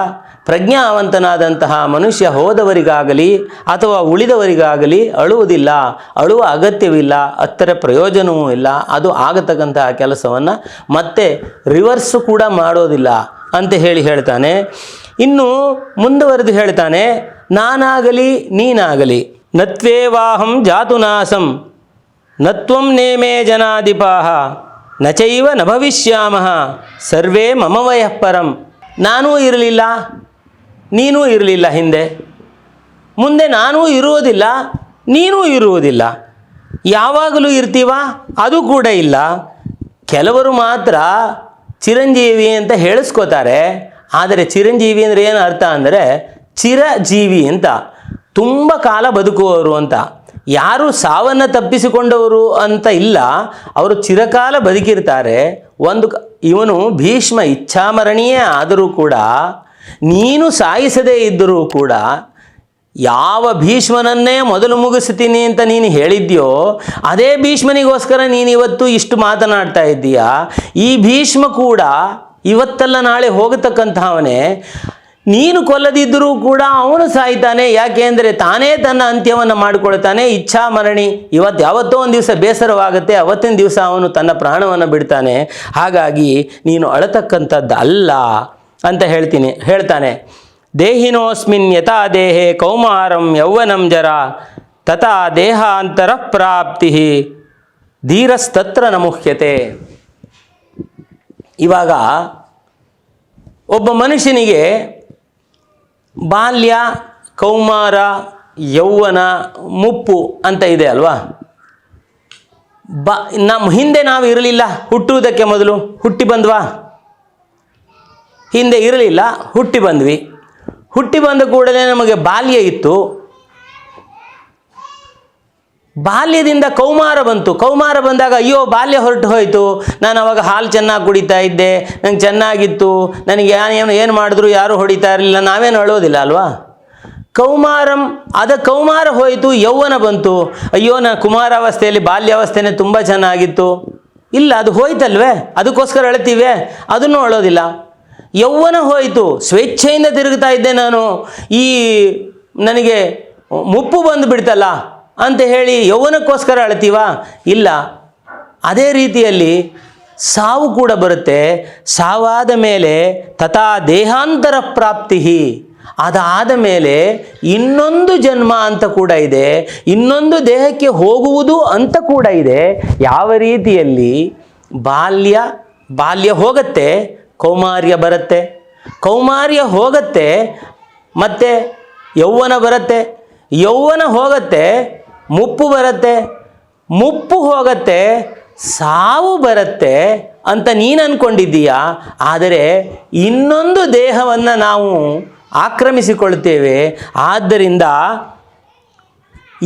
ಪ್ರಜ್ಞಾವಂತನಾದಂತಹ ಮನುಷ್ಯ ಹೋದವರಿಗಾಗಲಿ ಅಥವಾ ಉಳಿದವರಿಗಾಗಲಿ ಅಳುವುದಿಲ್ಲ, ಅಳುವ ಅಗತ್ಯವಿಲ್ಲ, ಅತ್ತರ ಪ್ರಯೋಜನವೂ ಇಲ್ಲ, ಅದು ಆಗತಕ್ಕಂತಹ ಕೆಲಸವನ್ನು ಮತ್ತೆ ರಿವರ್ಸು ಕೂಡ ಮಾಡೋದಿಲ್ಲ ಅಂತ ಹೇಳಿ ಹೇಳ್ತಾನೆ. ಇನ್ನು ಮುಂದುವರೆದು ಹೇಳ್ತಾನೆ, ನಾನಾಗಲಿ, ನೀನಾಗಲಿ, ನತ್ವೇವಾಹಂ ಜಾತುನಾಸಂ, ನತ್ವಂ ನೇಮೇ ಜನಾಧಿಪಾಹ, ನಚೈವ ನ ಭವಿಷ್ಯಾಮಃ, ಸರ್ವೇ ಮಮ ವಯಃಪರಂ ನಾನೂ ಇರಲಿಲ್ಲ ನೀನೂ ಇರಲಿಲ್ಲ ಹಿಂದೆ. ಮುಂದೆ ನಾನೂ ಇರುವುದಿಲ್ಲ, ನೀನೂ ಇರುವುದಿಲ್ಲ. ಯಾವಾಗಲೂ ಇರ್ತೀವ? ಅದು ಕೂಡ ಇಲ್ಲ. ಕೆಲವರು ಮಾತ್ರ ಚಿರಂಜೀವಿ ಅಂತ ಹೇಳಿಸ್ಕೋತಾರೆ. ಆದರೆ ಚಿರಂಜೀವಿ ಅಂದರೆ ಏನು ಅರ್ಥ ಅಂದರೆ ಚಿರಜೀವಿ ಅಂತ. ತುಂಬ ಕಾಲ ಬದುಕುವವರು ಅಂತ. ಯಾರು ಸಾವನ್ನು ತಪ್ಪಿಸಿಕೊಂಡವರು ಅಂತ ಇಲ್ಲ. ಅವರು ಚಿರಕಾಲ ಬದುಕಿರ್ತಾರೆ. ಒಂದು ಇವನು ಭೀಷ್ಮ ಇಚ್ಛಾಮರಣೀಯೇ ಆದರೂ ಕೂಡ ನೀನು ಸಾಯಿಸದೇ ಇದ್ದರೂ ಕೂಡ ಯಾವ ಭೀಷ್ಮನನ್ನೇ ಮೊದಲು ಮುಗಿಸ್ತೀನಿ ಅಂತ ನೀನು ಹೇಳಿದ್ಯೋ, ಅದೇ ಭೀಷ್ಮನಿಗೋಸ್ಕರ ನೀನು ಇವತ್ತು ಇಷ್ಟು ಮಾತನಾಡ್ತಾ ಇದ್ದೀಯಾ? ಈ ಭೀಷ್ಮ ಕೂಡ ಇವತ್ತಲ್ಲ ನಾಳೆ ಹೋಗತಕ್ಕಂಥವನೇ, ನೀನು ಕೊಲ್ಲದಿದ್ದರೂ ಕೂಡ ಅವನು ಸಾಯ್ತಾನೆ ಯಾಕೆಂದರೆ ತಾನೇ ತನ್ನ ಅಂತ್ಯವನ್ನು ಮಾಡಿಕೊಳ್ತಾನೆ, ಇಚ್ಛಾ ಮರಣಿ, ಇವತ್ತು ಯಾವತ್ತೋ ಒಂದು ದಿವಸ ಬೇಸರವಾಗುತ್ತೆ, ಅವತ್ತಿನ ದಿವಸ ಅವನು ತನ್ನ ಪ್ರಾಣವನ್ನು ಬಿಡ್ತಾನೆ. ಹಾಗಾಗಿ ನೀನು ಅಳತಕ್ಕಂಥದ್ದು ಅಲ್ಲ ಅಂತ ಹೇಳ್ತೀನಿ, ಹೇಳ್ತಾನೆ. ದೇಹಿನೋಸ್ಮಿನ್ ಯಥಾ ದೇಹೆ ಕೌಮಾರಂ ಯೌವನಂ ಜರ, ತಥಾ ದೇಹಾಂತರ ಪ್ರಾಪ್ತಿ, ಧೀರಸ್ತತ್ರ ನಮುಖ್ಯತೆ ಇವಾಗ ಒಬ್ಬ ಮನುಷ್ಯನಿಗೆ ಬಾಲ್ಯ, ಕೌಮಾರ, ಯೌವನ, ಮುಪ್ಪು ಅಂತ ಇದೆ ಅಲ್ವಾ? ಬ ನಮ್ಮ ಹಿಂದೆ ನಾವು ಇರಲಿಲ್ಲ ಹುಟ್ಟುವುದಕ್ಕೆ ಮೊದಲು ಹುಟ್ಟಿ ಬಂದ್ವಾ? ಹಿಂದೆ ಇರಲಿಲ್ಲ, ಹುಟ್ಟಿ ಬಂದ್ವಿ. ಹುಟ್ಟಿ ಬಂದ ಕೂಡಲೇ ನಮಗೆ ಬಾಲ್ಯ ಇತ್ತು. ಬಾಲ್ಯದಿಂದ ಕೌಮಾರ ಬಂತು. ಕೌಮಾರ ಬಂದಾಗ ಅಯ್ಯೋ, ಬಾಲ್ಯ ಹೊರಟು ಹೋಯಿತು. ನಾನು ಅವಾಗ ಹಾಲು ಚೆನ್ನಾಗಿ ಕುಡಿತಾ ಇದ್ದೆ. ನಂಗೆ ಚೆನ್ನಾಗಿತ್ತು. ನನಗೆ ಏನು ಏನು ಮಾಡಿದ್ರು, ಯಾರೂ ಹೊಡಿತಾ ಇರಲಿಲ್ಲ. ನಾವೇನು ಅಳೋದಿಲ್ಲ ಅಲ್ವಾ? ಕೌಮಾರಂ ಅದ ಕೌಮಾರ ಹೋಯಿತು, ಯೌವನ ಬಂತು. ಅಯ್ಯೋ ನಾನು ಕುಮಾರಾವಸ್ಥೆಯಲ್ಲಿ ಬಾಲ್ಯಾವಸ್ಥೆನೇ ತುಂಬ ಚೆನ್ನಾಗಿತ್ತು. ಇಲ್ಲ, ಅದು ಹೋಯ್ತಲ್ವೇ? ಅದಕ್ಕೋಸ್ಕರ ಅಳ್ತೀವಿ ಅದನ್ನು ಅಳೋದಿಲ್ಲ ಯೌವನ ಹೋಯಿತು. ಸ್ವೇಚ್ಛೆಯಿಂದ ತಿರುಗ್ತಾ ಇದ್ದೆ ನಾನು. ಈ ನನಗೆ ಮುಪ್ಪು ಬಂದು ಬಿಡ್ತಲ್ಲ ಅಂತ ಹೇಳಿ ಯೌವನಕ್ಕೋಸ್ಕರ ಅಳ್ತೀವ? ಇಲ್ಲ. ಅದೇ ರೀತಿಯಲ್ಲಿ ಸಾವು ಕೂಡ ಬರುತ್ತೆ. ಸಾವಾದ ಮೇಲೆ ತಥಾ ದೇಹಾಂತರ ಪ್ರಾಪ್ತಿ ಅದಾದ ಮೇಲೆ ಇನ್ನೊಂದು ಜನ್ಮ ಅಂತ ಕೂಡ ಇದೆ. ಇನ್ನೊಂದು ದೇಹಕ್ಕೆ ಹೋಗುವುದು ಅಂತ ಕೂಡ ಇದೆ. ಯಾವ ರೀತಿಯಲ್ಲಿ ಬಾಲ್ಯ ಬಾಲ್ಯ ಹೋಗತ್ತೆ. ಕೌಮಾರ್ಯ ಬರುತ್ತೆ. ಕೌಮಾರ್ಯ ಹೋಗತ್ತೆ, ಮತ್ತೆ ಯೌವನ ಬರುತ್ತೆ. ಯೌವನ ಹೋಗತ್ತೆ, ಮುಪ್ಪು ಬರುತ್ತೆ. ಮುಪ್ಪು ಹೋಗತ್ತೆ, ಸಾವು ಬರುತ್ತೆ ಅಂತ ನೀನು ಅಂದ್ಕೊಂಡಿದ್ದೀಯಾ ಆದರೆ ಇನ್ನೊಂದು ದೇಹವನ್ನು ನಾವು ಆಕ್ರಮಿಸಿಕೊಳ್ತೇವೆ. ಆದ್ದರಿಂದ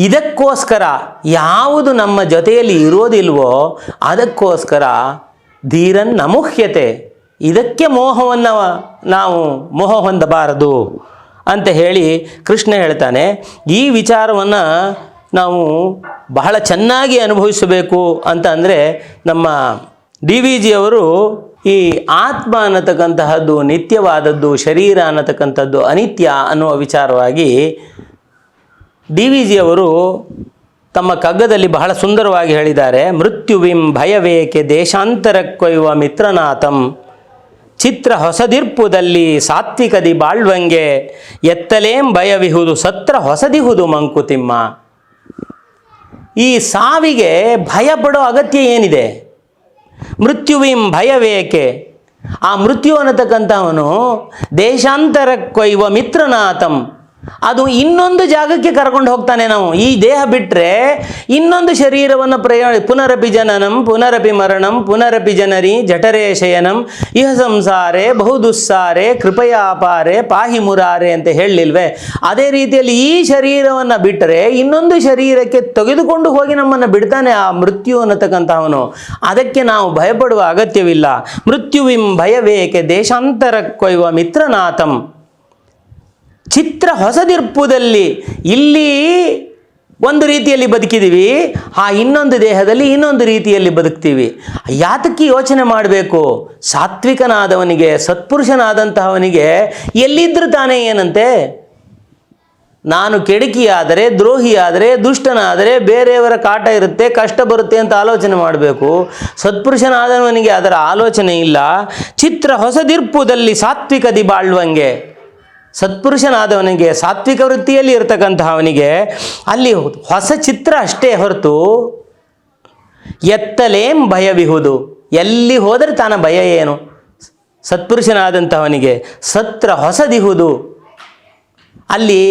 ಇದಕ್ಕೋಸ್ಕರ ಯಾವುದು ನಮ್ಮ ಜೊತೆಯಲ್ಲಿ ಇರೋದಿಲ್ವೋ ಅದಕ್ಕೋಸ್ಕರ ಧೀರನ್ ನಮುಹ್ಯತೆ. ಇದಕ್ಕೆ ಮೋಹವನ್ನು ನಾವು ಮೋಹ ಹೊಂದಬಾರದು ಅಂತ ಹೇಳಿ ಕೃಷ್ಣ ಹೇಳ್ತಾನೆ. ಈ ವಿಚಾರವನ್ನು ನಾವು ಬಹಳ ಚೆನ್ನಾಗಿ ಅನುಭವಿಸಬೇಕು ಅಂತ ಅಂದರೆ ನಮ್ಮ ಡಿ ವಿ ಜಿಯವರು ಈ ಆತ್ಮ ಅನ್ನತಕ್ಕಂತಹದ್ದು, ನಿತ್ಯವಾದದ್ದು, ಶರೀರ ಅನ್ನತಕ್ಕಂಥದ್ದು ಅನಿತ್ಯ ಅನ್ನುವ ವಿಚಾರವಾಗಿ ಡಿ ವಿ ಜಿಯವರು ತಮ್ಮ ಕಗ್ಗದಲ್ಲಿ ಬಹಳ ಸುಂದರವಾಗಿ ಹೇಳಿದ್ದಾರೆ. ಮೃತ್ಯುವಿಂ ಭಯವೇಕೆ ದೇಶಾಂತರಕ್ಕೊಯ್ಯುವ ಮಿತ್ರನಾಥಂ. ಚಿತ್ರ ಹೊಸದಿರ್ಪುದಲ್ಲಿ ಸಾತ್ವಿಕದಿ ಬಾಳ್ವಂಗೆ, ಎತ್ತಲೇಂ ಭಯವಿಹುದು ಸತ್ರ ಹೊಸದಿಹುದು ಮಂಕುತಿಮ್ಮ. ಈ ಸಾವಿಗೆ ಭಯ ಪಡೋ ಅಗತ್ಯ ಏನಿದೆ? ಮೃತ್ಯುವಿಂ ಭಯವೇಕೆ? ಆ ಮೃತ್ಯು ಅನ್ನತಕ್ಕಂಥವನು ದೇಶಾಂತರಕ್ಕೊಯ್ಯುವ ಮಿತ್ರನಾಥಂ ಅದು ಇನ್ನೊಂದು ಜಾಗಕ್ಕೆ ಕರ್ಕೊಂಡು ಹೋಗ್ತಾನೆ ನಾವು. ಈ ದೇಹ ಬಿಟ್ಟರೆ ಇನ್ನೊಂದು ಶರೀರವನ್ನು ಪ್ರಯ ಪುನರಪಿ ಜನನಂ ಪುನರಪಿ ಮರಣಂ ಪುನರಪಿ ಜನರಿ ಜಠರೇ ಶಯನಂ, ಇಹ ಸಂಸಾರೆ, ಬಹುದುಸ್ಸಾರೆ ಕೃಪಯಾಪಾರೆ ಪಾಹಿ ಮುರಾರೆ ಅಂತ ಹೇಳಲಿಲ್ವೇ ಅದೇ ರೀತಿಯಲ್ಲಿ ಈ ಶರೀರವನ್ನು ಬಿಟ್ಟರೆ ಇನ್ನೊಂದು ಶರೀರಕ್ಕೆ ತೆಗೆದುಕೊಂಡು ಹೋಗಿ ನಮ್ಮನ್ನು ಬಿಡ್ತಾನೆ ಆ ಮೃತ್ಯು ಅನ್ನತಕ್ಕಂಥವನು. ಅದಕ್ಕೆ ನಾವು ಭಯಪಡುವ ಅಗತ್ಯವಿಲ್ಲ. ಮೃತ್ಯುವಿಂ ಭಯವೇಕೆ ದೇಶಾಂತರ ಕೊಯ್ಯುವ ಮಿತ್ರನಾಥಂ. ಚಿತ್ರ ಹೊಸದಿರ್ಪುದಲ್ಲಿ ಇಲ್ಲಿ ಒಂದು ರೀತಿಯಲ್ಲಿ ಬದುಕಿದ್ದೀವಿ, ಆ ಇನ್ನೊಂದು ದೇಹದಲ್ಲಿ ಇನ್ನೊಂದು ರೀತಿಯಲ್ಲಿ ಬದುಕ್ತೀವಿ. ಯಾತಕ್ಕೆ ಯೋಚನೆ ಮಾಡಬೇಕು? ಸಾತ್ವಿಕನಾದವನಿಗೆ, ಸತ್ಪುರುಷನಾದಂತಹವನಿಗೆ ಎಲ್ಲಿದ್ದರೂ ತಾನೇ ಏನಂತೆ? ನಾನು ಕೆಡುಕಿಯಾದರೆ, ದ್ರೋಹಿಯಾದರೆ, ದುಷ್ಟನಾದರೆ ಬೇರೆಯವರ ಕಾಟ ಇರುತ್ತೆ, ಕಷ್ಟ ಬರುತ್ತೆ ಅಂತ ಆಲೋಚನೆ ಮಾಡಬೇಕು. ಸತ್ಪುರುಷನಾದವನಿಗೆ ಅದರ ಆಲೋಚನೆ ಇಲ್ಲ. ಚಿತ್ರ ಹೊಸದಿರ್ಪುದಲ್ಲಿ ಸಾತ್ವಿಕದಿ ಬಾಳುವಂಗೆ ಸತ್ಪುರುಷನಾದವನಿಗೆ ಸಾತ್ವಿಕ ವೃತ್ತಿಯಲ್ಲಿ ಇರತಕ್ಕಂಥ ಅವನಿಗೆ ಅಲ್ಲಿ ಹೊಸ ಚಿತ್ರ ಅಷ್ಟೇ ಹೊರತು ಎತ್ತಲೇಂ ಭಯವಿಹುದು. ಎಲ್ಲಿ ಹೋದರೆ ತಾನ ಭಯ ಏನು? ಸತ್ಪುರುಷನಾದಂಥವನಿಗೆ ಸತ್ರ ಹೊಸದಿಹುದು. ಅಲ್ಲಿ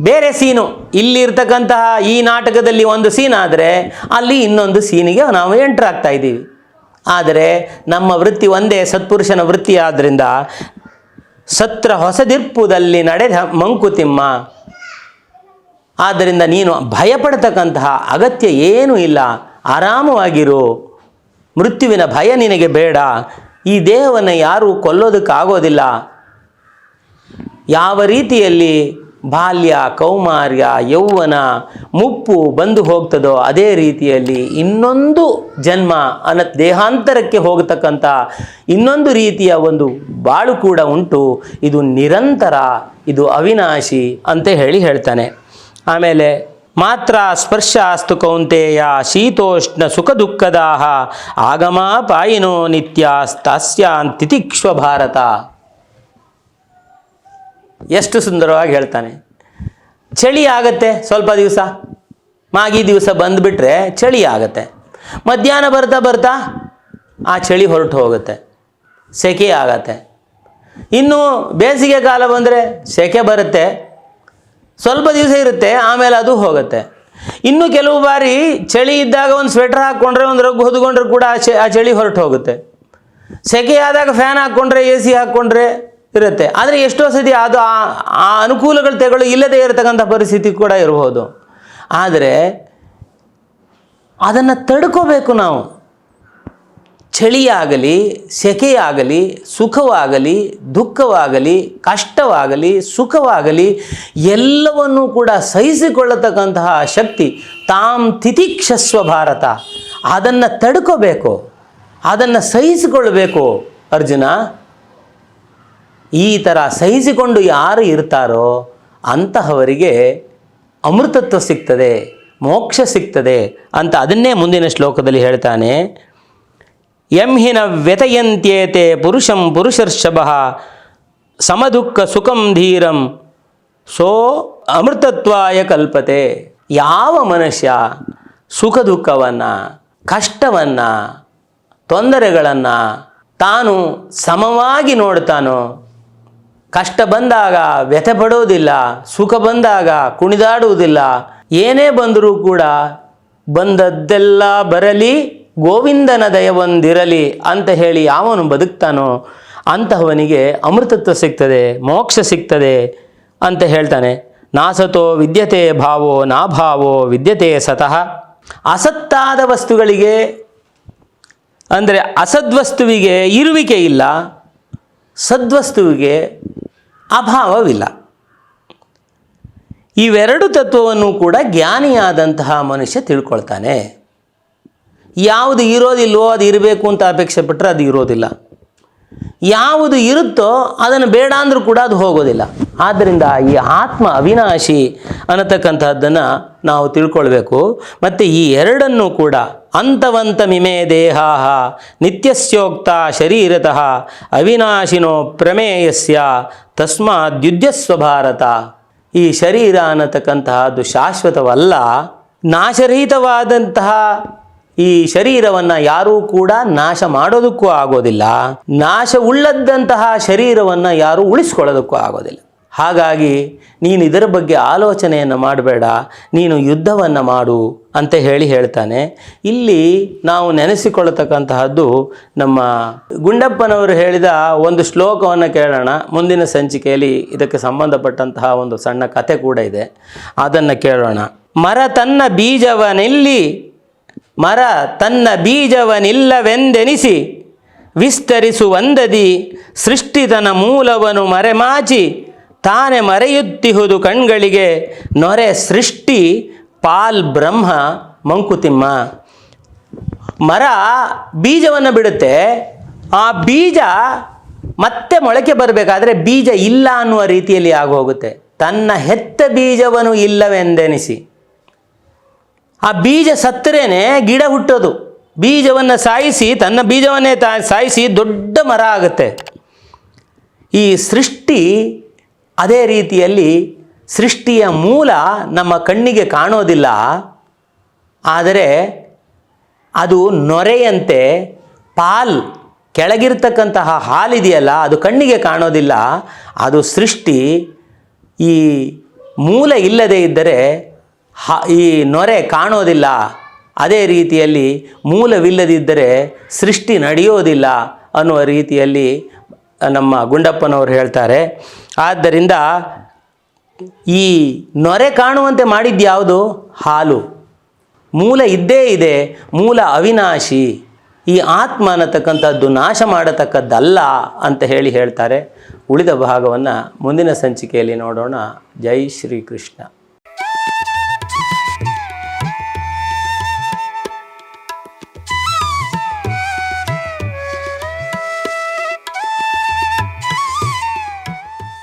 ಬೇರೆ ಸೀನು. ಇಲ್ಲಿ ಇರ್ತಕ್ಕಂತಹ ಈ ನಾಟಕದಲ್ಲಿ ಒಂದು ಸೀನ್ ಆದರೆ ಅಲ್ಲಿ ಇನ್ನೊಂದು ಸೀನಿಗೆ ನಾವು ಎಂಟ್ರ್ ಆಗ್ತಾ ಇದ್ದೀವಿ. ಆದರೆ ನಮ್ಮ ವೃತ್ತಿ ಒಂದೇ ಸತ್ಪುರುಷನ ವೃತ್ತಿ ಆದ್ದರಿಂದ ಸತ್ರ ಹೊಸದಿರ್ಪುದಲ್ಲಿ ನಡೆದ ಮಂಕುತಿಮ್ಮ ಆದ್ದರಿಂದ ನೀನು ಭಯಪಡತಕ್ಕಂತಹ ಅಗತ್ಯ ಏನೂ ಇಲ್ಲ. ಆರಾಮವಾಗಿರು. ಮೃತ್ಯುವಿನ ಭಯ ನಿನಗೆ ಬೇಡ. ಈ ದೇಹವನ್ನು ಯಾರೂ ಕೊಲ್ಲೋದಕ್ಕಾಗೋದಿಲ್ಲ. ಯಾವ ರೀತಿಯಲ್ಲಿ ಬಾಲ್ಯ, ಕೌಮಾರ್ಯ, ಯೌವನ ಮುಪ್ಪು ಬಂದು ಹೋಗ್ತದೋ ಅದೇ ರೀತಿಯಲ್ಲಿ ಇನ್ನೊಂದು ಜನ್ಮ ಅನ ದೇಹಾಂತರಕ್ಕೆ ಹೋಗತಕ್ಕಂಥ ಇನ್ನೊಂದು ರೀತಿಯ ಒಂದು ಬಾಳು ಕೂಡ ಉಂಟು. ಇದು ನಿರಂತರ, ಇದು ಅವಿನಾಶಿ ಅಂತ ಹೇಳಿ ಹೇಳ್ತಾನೆ. ಆಮೇಲೆ ಮಾತ್ರ ಸ್ಪರ್ಶ ಅಸ್ತು ಕೌಂತೆಯ ಶೀತೋಷ್ಣ ಸುಖ ದುಃಖದಾಹ, ಆಗಮ ಪಾಯಿನೋ ನಿತ್ಯ ಸ್ಥಾಸ್ಯಾಂತಿತಿಕ್ಷ್ವ ಭಾರತ. ಎಷ್ಟು ಸುಂದರವಾಗಿ ಹೇಳ್ತಾನೆ. ಚಳಿ ಆಗತ್ತೆ ಸ್ವಲ್ಪ ದಿವಸ. ಮಾಗಿ ದಿವಸ ಬಂದುಬಿಟ್ರೆ ಚಳಿ ಆಗತ್ತೆ. ಮಧ್ಯಾಹ್ನ ಬರ್ತಾ ಬರ್ತಾ ಆ ಚಳಿ ಹೊರಟು ಹೋಗುತ್ತೆ. ಸೆಕೆ ಆಗತ್ತೆ. ಇನ್ನು ಬೇಸಿಗೆ ಕಾಲ ಬಂದರೆ ಸೆಕೆ ಬರುತ್ತೆ. ಸ್ವಲ್ಪ ದಿವಸ ಇರುತ್ತೆ, ಆಮೇಲೆ ಅದು ಹೋಗುತ್ತೆ. ಇನ್ನು ಕೆಲವು ಬಾರಿ ಚಳಿ ಇದ್ದಾಗ ಒಂದು ಸ್ವೆಟರ್ ಹಾಕ್ಕೊಂಡ್ರೆ ಒಂದು ರಗ್ಗು ಹೊದ್ಕೊಂಡ್ರೆ ಕೂಡ ಆ ಚಳಿ ಹೊರಟು ಹೋಗುತ್ತೆ. ಸೆಕೆ ಆದಾಗ ಫ್ಯಾನ್ ಹಾಕ್ಕೊಂಡ್ರೆ ಎ ಸಿ ಹಾಕ್ಕೊಂಡ್ರೆ ಇರುತ್ತೆ. ಆದರೆ ಎಷ್ಟೋ ಸತಿ ಅದು ಆ ಅನುಕೂಲಗಳು ತೆಗಳು ಇಲ್ಲದೆ ಇರತಕ್ಕಂಥ ಪರಿಸ್ಥಿತಿ ಕೂಡ ಇರಬಹುದು ಆದರೆ ಅದನ್ನು ತಡ್ಕೋಬೇಕು ನಾವು. ಚಳಿಯಾಗಲಿ, ಸೆಕೆಯಾಗಲಿ, ಸುಖವಾಗಲಿ, ದುಃಖವಾಗಲಿ, ಕಷ್ಟವಾಗಲಿ, ಸುಖವಾಗಲಿ, ಎಲ್ಲವನ್ನೂ ಕೂಡ ಸಹಿಸಿಕೊಳ್ಳತಕ್ಕಂತಹ ಶಕ್ತಿ ತಾಂ ತಿತಿಕ್ಷಸ್ವ ಭಾರತ. ಅದನ್ನು ತಡ್ಕೋಬೇಕು. ಅದನ್ನು ಸಹಿಸಿಕೊಳ್ಬೇಕು ಅರ್ಜುನ. ಈ ಥರ ಸಹಿಸಿಕೊಂಡು ಯಾರು ಇರ್ತಾರೋ ಅಂತಹವರಿಗೆ ಅಮೃತತ್ವ ಸಿಗ್ತದೆ, ಮೋಕ್ಷ ಸಿಗ್ತದೆ ಅಂತ ಅದನ್ನೇ ಮುಂದಿನ ಶ್ಲೋಕದಲ್ಲಿ ಹೇಳ್ತಾನೆ. ಎಂಹಿನ ವ್ಯತಯಂತ್ಯೇತೆ ಪುರುಷಂ ಪುರುಷರ್ಷಭ ಸಮದುಃಖ ಸುಖಂ ಧೀರಂ ಸೋ ಅಮೃತತ್ವಾಯ ಕಲ್ಪತೆ. ಯಾವ ಮನುಷ್ಯ ಸುಖ ದುಃಖವನ್ನು, ಕಷ್ಟವನ್ನು, ತೊಂದರೆಗಳನ್ನು ತಾನು ಸಮವಾಗಿ ನೋಡ್ತಾನೋ ಕಷ್ಟ ಬಂದಾಗ ವ್ಯಥೆ ಪಡೋದಿಲ್ಲ ಸುಖ ಬಂದಾಗ ಕುಣಿದಾಡುವುದಿಲ್ಲ. ಏನೇ ಬಂದರೂ ಕೂಡ ಬಂದದ್ದೆಲ್ಲ ಬರಲಿ, ಗೋವಿಂದನ ದಯವೊಂದಿರಲಿ ಅಂತ ಹೇಳಿ ಯಾವನು ಬದುಕ್ತಾನೋ ಅಂತಹವನಿಗೆ ಅಮೃತತ್ವ ಸಿಗ್ತದೆ, ಮೋಕ್ಷ ಸಿಗ್ತದೆ ಅಂತ ಹೇಳ್ತಾನೆ. ನಾಸತೋ ವಿದ್ಯತೆ ಭಾವೋ ನಾಭಾವೋ ವಿದ್ಯತೆ ಸತಃ. ಅಸತ್ತಾದ ವಸ್ತುಗಳಿಗೆ, ಅಂದರೆ ಅಸದ್ವಸ್ತುವಿಗೆ ಇರುವಿಕೆ ಇಲ್ಲ, ಸದ್ವಸ್ತುವಿಗೆ ಅಭಾವವಿಲ್ಲ. ಇವೆರಡು ತತ್ವವನ್ನು ಕೂಡ ಜ್ಞಾನಿಯಾದಂತಹ ಮನುಷ್ಯ ತಿಳ್ಕೊಳ್ತಾನೆ. ಯಾವುದು ಇರೋದಿಲ್ವೋ ಅದು ಇರಬೇಕು ಅಂತ ಅಪೇಕ್ಷೆ ಪಟ್ಟರೆ ಅದು ಇರೋದಿಲ್ಲ. ಯಾವುದು ಇರುತ್ತೋ ಅದನ್ನು ಬೇಡ ಅಂದರೂ ಕೂಡ ಅದು ಹೋಗೋದಿಲ್ಲ. ಆದ್ದರಿಂದ ಈ ಆತ್ಮ ಅವಿನಾಶಿ ಅನ್ನತಕ್ಕಂಥದ್ದನ್ನು ನಾವು ತಿಳ್ಕೊಳ್ಬೇಕು. ಮತ್ತು ಈ ಎರಡನ್ನೂ ಕೂಡ ಅಂತವಂತ ಮಿಮೆ ದೇಹಾಹ, ನಿತ್ಯಸ್ಯೋಕ್ತ ಶರೀರತಃ, ಅವಿನಾಶಿನೋ ಪ್ರಮೇಯಸ್ಯ ತಸ್ಮಾದ್ಯುದ್ಯಸ್ವ ಭಾರತ. ಈ ಶರೀರ ಅನ್ನತಕ್ಕಂತಹದ್ದು ಶಾಶ್ವತವಲ್ಲ, ನಾಶರಹಿತವಾದಂತಹ ಈ ಶರೀರವನ್ನು ಯಾರೂ ಕೂಡ ನಾಶ ಮಾಡೋದಕ್ಕೂ ಆಗೋದಿಲ್ಲ. ನಾಶ ಉಳ್ಳದ್ದಂತಹ ಶರೀರವನ್ನು ಯಾರೂ ಉಳಿಸ್ಕೊಳ್ಳೋದಕ್ಕೂ ಆಗೋದಿಲ್ಲ. ಹಾಗಾಗಿ ನೀನು ಇದರ ಬಗ್ಗೆ ಆಲೋಚನೆಯನ್ನು ಮಾಡಬೇಡ, ನೀನು ಯುದ್ಧವನ್ನು ಮಾಡು ಅಂತ ಹೇಳಿ ಹೇಳ್ತಾನೆ. ಇಲ್ಲಿ ನಾವು ನೆನೆಸಿಕೊಳ್ಳತಕ್ಕಂತಹದ್ದು ನಮ್ಮ ಗುಂಡಪ್ಪನವರು ಹೇಳಿದ ಒಂದು ಶ್ಲೋಕವನ್ನು ಕೇಳೋಣ. ಮುಂದಿನ ಸಂಚಿಕೆಯಲ್ಲಿ ಇದಕ್ಕೆ ಸಂಬಂಧಪಟ್ಟಂತಹ ಒಂದು ಸಣ್ಣ ಕತೆ ಕೂಡ ಇದೆ. ಅದನ್ನು ಕೇಳೋಣ. ಮರ ತನ್ನ ಬೀಜವನಿಲ್ಲಿ, ಮರ ತನ್ನ ಬೀಜವನಿಲ್ಲವೆಂದೆನಿಸಿ ವಿಸ್ತರಿಸುವಂದದಿ ಸೃಷ್ಟಿತನ ಮೂಲವನು ಮರೆಮಾಚಿ ತಾನೇ ಮರೆಯುತ್ತಿಹುದು ಕಣ್ಗಳಿಗೆ ನೊರೆ ಸೃಷ್ಟಿ ಪಾಲ್ ಬ್ರಹ್ಮ ಮಂಕುತಿಮ್ಮ. ಮರ ಬೀಜವನ್ನು ಬಿಡುತ್ತೆ. ಆ ಬೀಜ ಮತ್ತೆ ಮೊಳಕೆ ಬರಬೇಕಾದ್ರೆ ಬೀಜ ಇಲ್ಲ ಅನ್ನುವ ರೀತಿಯಲ್ಲಿ ಆಗೋಗುತ್ತೆ. ತನ್ನ ಹೆತ್ತ ಬೀಜವನ್ನು ಇಲ್ಲವೆಂದೆನಿಸಿ. ಆ ಬೀಜ ಸತ್ತರೇನೆ ಗಿಡ ಹುಟ್ಟೋದು. ಬೀಜವನ್ನು ಸಾಯಿಸಿ ತನ್ನ ಬೀಜವನ್ನೇ ತಾ, ಸಾಯಿಸಿ ದೊಡ್ಡ ಮರ ಆಗುತ್ತೆ. ಈ ಸೃಷ್ಟಿ ಅದೇ ರೀತಿಯಲ್ಲಿ ಸೃಷ್ಟಿಯ ಮೂಲ ನಮ್ಮ ಕಣ್ಣಿಗೆ ಕಾಣೋದಿಲ್ಲ. ಆದರೆ ಅದು ನೊರೆಯಂತೆ ಪಾಲ್ ಕೆಳಗಿರ್ತಕ್ಕಂತಹ ಹಾಲಿದೆಯಲ್ಲ, ಅದು ಕಣ್ಣಿಗೆ ಕಾಣೋದಿಲ್ಲ. ಅದು ಸೃಷ್ಟಿ ಈ ಮೂಲ ಇಲ್ಲದೆ ಇದ್ದರೆ ಹ, ಈ ನೊರೆ ಕಾಣೋದಿಲ್ಲ. ಅದೇ ರೀತಿಯಲ್ಲಿ ಮೂಲವಿಲ್ಲದಿದ್ದರೆ ಸೃಷ್ಟಿ ನಡೆಯೋದಿಲ್ಲ ಅನ್ನುವ ರೀತಿಯಲ್ಲಿ ನಮ್ಮ ಗುಂಡಪ್ಪನವರು ಹೇಳ್ತಾರೆ. ಆದ್ದರಿಂದ ಈ ನೊರೆ ಕಾಣುವಂತೆ ಮಾಡಿದ್ದು ಯಾವುದು? ಹಾಲು. ಮೂಲ ಇದ್ದೇ ಇದೆ, ಮೂಲ ಅವಿನಾಶಿ. ಈ ಆತ್ಮ ಅನ್ನತಕ್ಕಂಥದ್ದು ನಾಶ ಮಾಡತಕ್ಕದ್ದಲ್ಲ ಅಂತ ಹೇಳಿ ಹೇಳ್ತಾರೆ. ಉಳಿದ ಭಾಗವನ್ನು ಮುಂದಿನ ಸಂಚಿಕೆಯಲ್ಲಿ ನೋಡೋಣ. ಜೈ ಶ್ರೀಕೃಷ್ಣ.